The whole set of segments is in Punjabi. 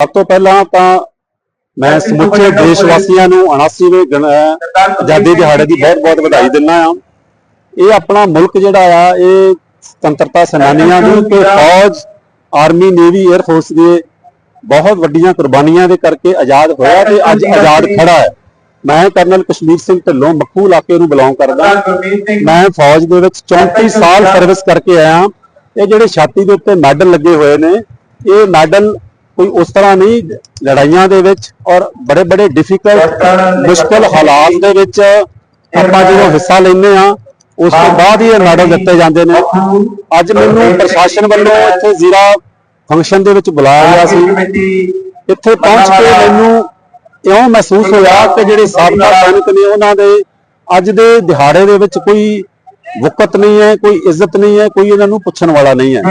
ਸਭ ਤੋਂ ਪਹਿਲਾਂ ਤਾਂ ਮੈਂ ਸਮੁੱਚੇ ਦੇਸ਼ ਵਾਸੀਆਂ ਨੂੰ 79ਵੇਂ ਗਣ- ਆਜ਼ਾਦੀ ਦਿਹਾੜੇ ਦੀ ਬਹੁਤ-ਬਹੁਤ ਵਧਾਈ ਦਿੰਦਾ ਆ ਇਹ ਆਪਣਾ ਮੁਲਕ ਜਿਹੜਾ ਆ ਇਹ ਸੁਤੰਤਰਤਾ ਸੈਨਾਨੀਆਂ ਦੀ ਤੇ ਫੌਜ ਆਰਮੀ ਨੇਵੀ 에ਅਰ ਫੋਰਸ ਦੇ ਬਹੁਤ ਵੱਡੀਆਂ ਕੁਰਬਾਨੀਆਂ ਦੇ ਕਰਕੇ ਆਜ਼ਾਦ ਹੋਇਆ ਤੇ ਅੱਜ ਆਜ਼ਾਦ ਖੜਾ ਹੈ। ਮੈਂ ਕਰਨਲ ਕਸ਼ਮੀਰ ਸਿੰਘ ਢਿੱਲੋਂ ਮੱਖੂ ਇਲਾਕੇ ਨੂੰ ਬਿਲੋਂਗ ਕਰਦਾ ਮੈਂ ਫੌਜ ਦੇ ਵਿੱਚ 34 ਸਾਲ ਸਰਵਿਸ ਕਰਕੇ ਆਇਆ ਇਹ ਜਿਹੜੇ ਛਾਤੀ ਦੇ ਉੱਤੇ ਮੈਡਲ ਲੱਗੇ ਹੋਏ ਨੇ ਇਹ ਮੈਡਲ ਕੋਈ ਉਸ ਤਰ੍ਹਾਂ ਨਹੀਂ ਲੜਾਈਆਂ ਦੇ ਵਿੱਚ ਔਰ ਬੜੇ ਬੜੇ ਡਿਫਿਕਲਟ ਮੁਸ਼ਕਲ ਹਾਲਾਤ ਦੇ ਵਿੱਚ ਆਪਾਂ ਜਦੋਂ ਹਿੱਸਾ ਲੈਂਦੇ ਆ ਉਸ ਤੋਂ ਬਾਅਦ ਹੀ ਇਹ ਮੈਡਲ ਦਿੱਤੇ ਜਾਂਦੇ ਨੇ। ਅੱਜ ਮੈਨੂੰ ਪ੍ਰਸ਼ਾਸਨ ਵੱਲੋਂ ਇੱਥੇ ਜ਼ੀਰਾ ਫੰਕਸ਼ਨ ਦੇ ਵਿੱਚ ਬੁਲਾਇਆ ਗਿਆ ਸੀ। ਇੱਥੇ ਪਹੁੰਚ ਕੇ ਮੈਨੂੰ ਇਉਂ ਮਹਿਸੂਸ ਹੋਇਆ ਕਿ ਜਿਹੜੇ ਸਾਬਕਾ ਸੈਨਿਕ ਨੇ ਉਹਨਾਂ ਦੇ ਅੱਜ ਦੇ ਦਿਹਾੜੇ ਦੇ ਵਿੱਚ ਕੋਈ ਵਕਤ ਨਹੀਂ ਹੈ ਕੋਈ ਇੱਜ਼ਤ ਨਹੀਂ ਹੈ ਕੋਈ ਇਹਨਾਂ ਨੂੰ ਪੁੱਛਣ ਵਾਲਾ ਨਹੀਂ ਹੈ।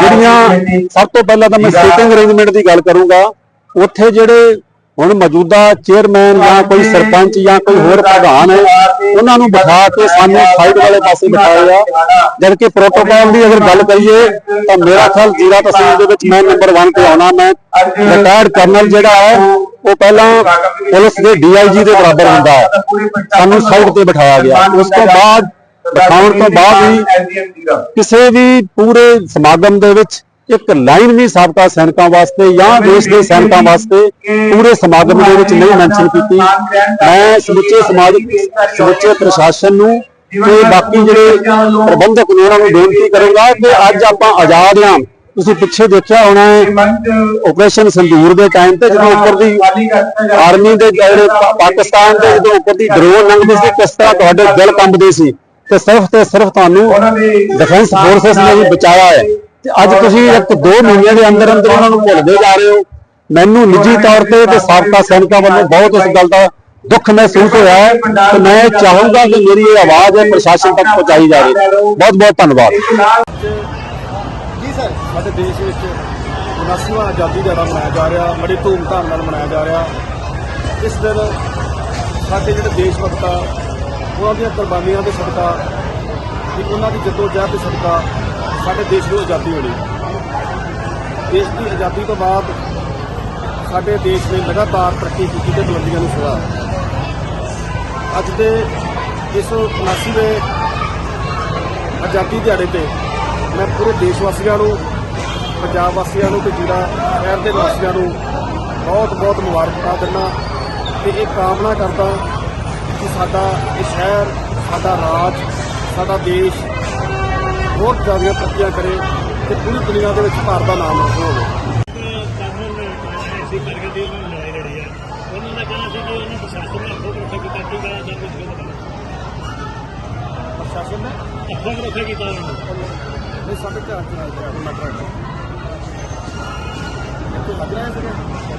ਜਿਹੜੀਆਂ ਸਭ ਤੋਂ ਪਹਿਲਾਂ ਤਾਂ ਮੈਂ ਸੀਟਿੰਗ ਅਰੇਂਜਮੈਂਟ ਦੀ ਗੱਲ ਕਰੂੰਗਾ ਉੱਥੇ ਜਿਹੜੇ ਹੁਣ ਮੌਜੂਦਾ ਚੇਅਰਮੈਨ ਜਾਂ ਕੋਈ ਸਰਪੰਚ ਜਾਂ ਕੋਈ ਹੋਰ ਪ੍ਰਧਾਨ ਹੈ ਉਹਨਾਂ ਨੂੰ ਬਿਠਾ ਕੇ ਸਾਨੂੰ ਸਾਈਡ ਵਾਲੇ ਪਾਸੇ ਬਿਠਾਇਆ ਜਦ ਕਿ ਪ੍ਰੋਟੋਕਾਲ ਦੀ ਅਗਰ ਗੱਲ ਕਰੀਏ ਤਾਂ ਮੇਰਾ ਖਿਆਲ ਜੀਰਾ ਤਹਿਸੀਲ ਦੇ ਵਿੱਚ ਮੈਂ ਨੰਬਰ 1 ਤੇ ਆਉਣਾ ਮੈਂ ਰਿਟਾਇਰਡ ਕਰਨਲ ਜਿਹੜਾ ਹੈ ਉਹ ਪਹਿਲਾਂ ਪੁਲਿਸ ਦੇ ਡੀਆਈਜੀ ਦੇ ਬਰਾਬਰ ਹੁੰਦਾ ਹੈ। ਸਾਨੂੰ ਸਾਈਡ ਤੇ ਬਿਠਾਇਆ ਗਿਆ। ਉਸ ਤੋਂ ਬਾਅਦ ਬਿਠਾਉਣ ਤੋਂ ਬਾਅਦ ਹੀ ਕਿਸੇ ਵੀ ਪੂਰੇ ਸਮਾਗਮ ਦੇ ਵਿੱਚ ਇੱਕ ਲਾਈਨ ਵੀ ਸਾਬਕਾ ਸੈਨਿਕਾਂ ਵਾਸਤੇ ਜਾਂ ਦੇਸ਼ ਦੇ ਸੈਨਿਕਾਂ ਵਾਸਤੇ ਪੂਰੇ ਸਮਾਗਮ ਦੇ ਵਿੱਚ ਨਹੀਂ ਮੈਂਸ਼ਨ ਕੀਤੀ। ਮੈਂ ਸਮੁੱਚੇ ਸਮਾਜ ਸਮੁੱਚੇ ਪ੍ਰਸ਼ਾਸਨ ਨੂੰ ਤੇ ਬਾਕੀ ਜਿਹੜੇ ਪ੍ਰਬੰਧਕ ਨੇ ਉਹਨਾਂ ਨੂੰ ਬੇਨਤੀ ਕਰੂੰਗਾ ਕਿ ਅੱਜ ਆਪਾਂ ਆਜ਼ਾਦ ਹਾਂ। ਤੁਸੀਂ ਪਿੱਛੇ ਦੇਖਿਆ ਹੋਣਾ ਹੈ ਆਪਰੇਸ਼ਨ ਸੰਦੂਰ ਦੇ ਟਾਈਮ ਤੇ ਜਦੋਂ ਉੱਪਰ ਦੀ ਆਰਮੀ ਦੇ ਜਿਹੜੇ ਪਾਕਿਸਤਾਨ ਦੇ ਜਦੋਂ ਉੱਪਰ ਦੀ ਡਰੋਨ ਲੰਘਦੇ ਸੀ ਕਿਸ ਤਰ੍ਹਾਂ ਤੁਹਾਡੇ ਦਿਲ ਕੰਬਦੇ ਸੀ? ਤੇ ਸਿਰਫ ਤੇ ਸਿਰਫ ਤੁਹਾਨੂੰ ਡਿਫੈਂਸ ਫੋਰਸਸ ਨੇ ਹੀ ਬਚਾਇਆ ਹੈ। ਤੇ ਅੱਜ ਤੁਸੀਂ ਇੱਕ ਦੋ ਮਹੀਨਿਆਂ ਦੇ ਅੰਦਰ ਅੰਦਰ ਉਹਨਾਂ ਨੂੰ ਭੁੱਲਦੇ ਜਾ ਰਹੇ ਹੋ। ਮੈਨੂੰ ਨਿੱਜੀ ਤੌਰ ਤੇ ਤੇ ਸਾਬਕਾ ਸੈਨਿਕਾਂ ਵੱਲੋਂ ਬਹੁਤ ਇਸ ਗੱਲ ਦਾ ਦੁੱਖ ਮਹਿਸੂਸ ਹੋਇਆ ਹੈ ਤੇ ਮੈਂ ਚਾਹੂੰਗਾ ਕਿ ਮੇਰੀ ਇਹ ਆਵਾਜ਼ ਹੈ ਪ੍ਰਸ਼ਾਸਨ ਤੱਕ ਪਹੁੰਚਾਈ ਜਾਵੇ। ਬਹੁਤ ਬਹੁਤ ਧੰਨਵਾਦ। ਜੀ ਸਰ ਸਾਡੇ ਦੇਸ਼ ਵਿੱਚ 79ਵਾਂ ਆਜ਼ਾਦੀ ਦਿਹਾੜਾ ਮਨਾਇਆ ਜਾ ਰਿਹਾ ਬੜੀ ਧੂਮਧਾਮ ਨਾਲ ਮਨਾਇਆ ਜਾ ਰਿਹਾ। ਇਸ ਦਿਨ ਸਾਡੇ ਜਿਹੜੇ ਦੇਸ਼ ਭਗਤ ਆ ਉਹਨਾਂ ਦੀਆਂ ਕੁਰਬਾਨੀਆਂ ਦੇ ਸਦਕਾ ਤੇ ਉਹਨਾਂ ਦੀ ਜਦੋਜਹਿਦ ਦੇ ਸਦਕਾ ਸਾਡੇ ਦੇਸ਼ ਨੂੰ ਆਜ਼ਾਦੀ ਮਿਲੀ ਦੇਸ਼ ਦੀ ਆਜ਼ਾਦੀ ਤੋਂ ਬਾਅਦ ਸਾਡੇ ਦੇਸ਼ ਨੇ ਲਗਾਤਾਰ ਤਰੱਕੀ ਕੀਤੀ ਤੇ ਬੁਲੰਦੀਆਂ ਨੂੰ ਛੂਹਾ ਅੱਜ ਦੇ ਇਸ 79ਵੇਂ ਆਜ਼ਾਦੀ ਦਿਹਾੜੇ ਤੇ ਮੈਂ ਪੂਰੇ ਦੇਸ਼ ਵਾਸੀਆਂ ਨੂੰ, ਪੰਜਾਬ ਵਾਸੀਆਂ ਨੂੰ ਤੇ ਜਿਹੜਾ ਸ਼ਹਿਰ ਦੇ ਵਾਸੀਆਂ ਨੂੰ ਬਹੁਤ ਬਹੁਤ ਮੁਬਾਰਕਾਂ ਦਿੰਦਾ ਤੇ ਇਹ ਕਾਮਨਾ ਕਰਦਾ ਕਿ ਸਾਡਾ ਇਹ ਸ਼ਹਿਰ, ਸਾਡਾ ਰਾਜ, ਸਾਡਾ ਦੇਸ਼ ਬਹੁਤ ਜ਼ਿਆਦਾ ਤਰੱਕੀਆਂ ਕਰੇ ਤੇ ਪੂਰੀ ਦੁਨੀਆ ਦੇ ਵਿੱਚ ਭਾਰਤ ਦਾ ਨਾਮ ਰੋਸ਼ਨ ਹੋਵੇ। ਪ੍ਰਸ਼ਾਸਨ ਨੇ? ਅੱਖੋਂ ਰੱਖਿਆ ਕੀਤਾ ਕਿ ਜਾਂ ਕੁਝ ਕੀਤਾ ਪ੍ਰਸ਼ਾਸਨ ਨੇ ਰੱਖਿਆ ਇਹ ਸਾਡੇ ਲੱਗ ਰਿਹਾ ਹੈ